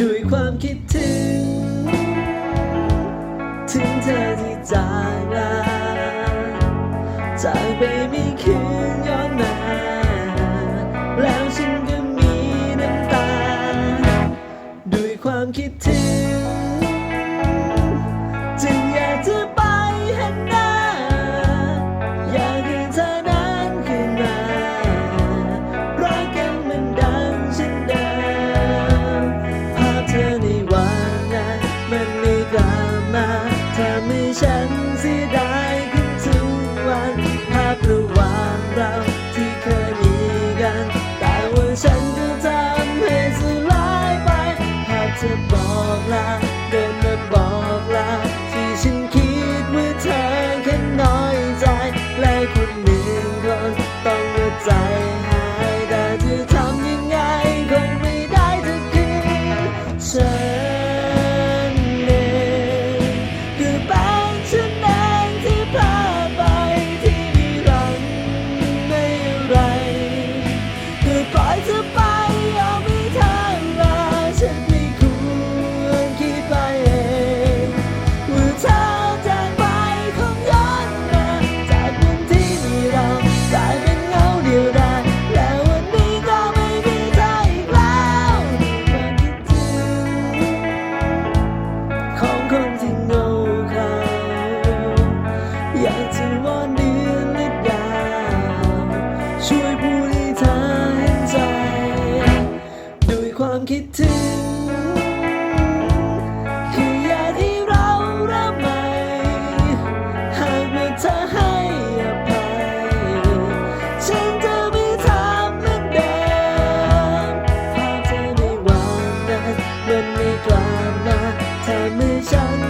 ด้วยความคิดถึง ถึงเธอที่จากลาจากไปไม่คืนย้อนมาแล้วฉันก็มีน้ำตา ด้วยความคิดถึง Assim Sinking วอนเดือนและดาวช่วยผู้ที่ทายใจด้วยความคิดถึงคือยากให้เรารับใหมหากว่าเธอให้อภัยฉันจะไม่ทำเหมือนเดิมถ้าเธอไม่วังนะมันไม่กล้านะถ้ามือฉัน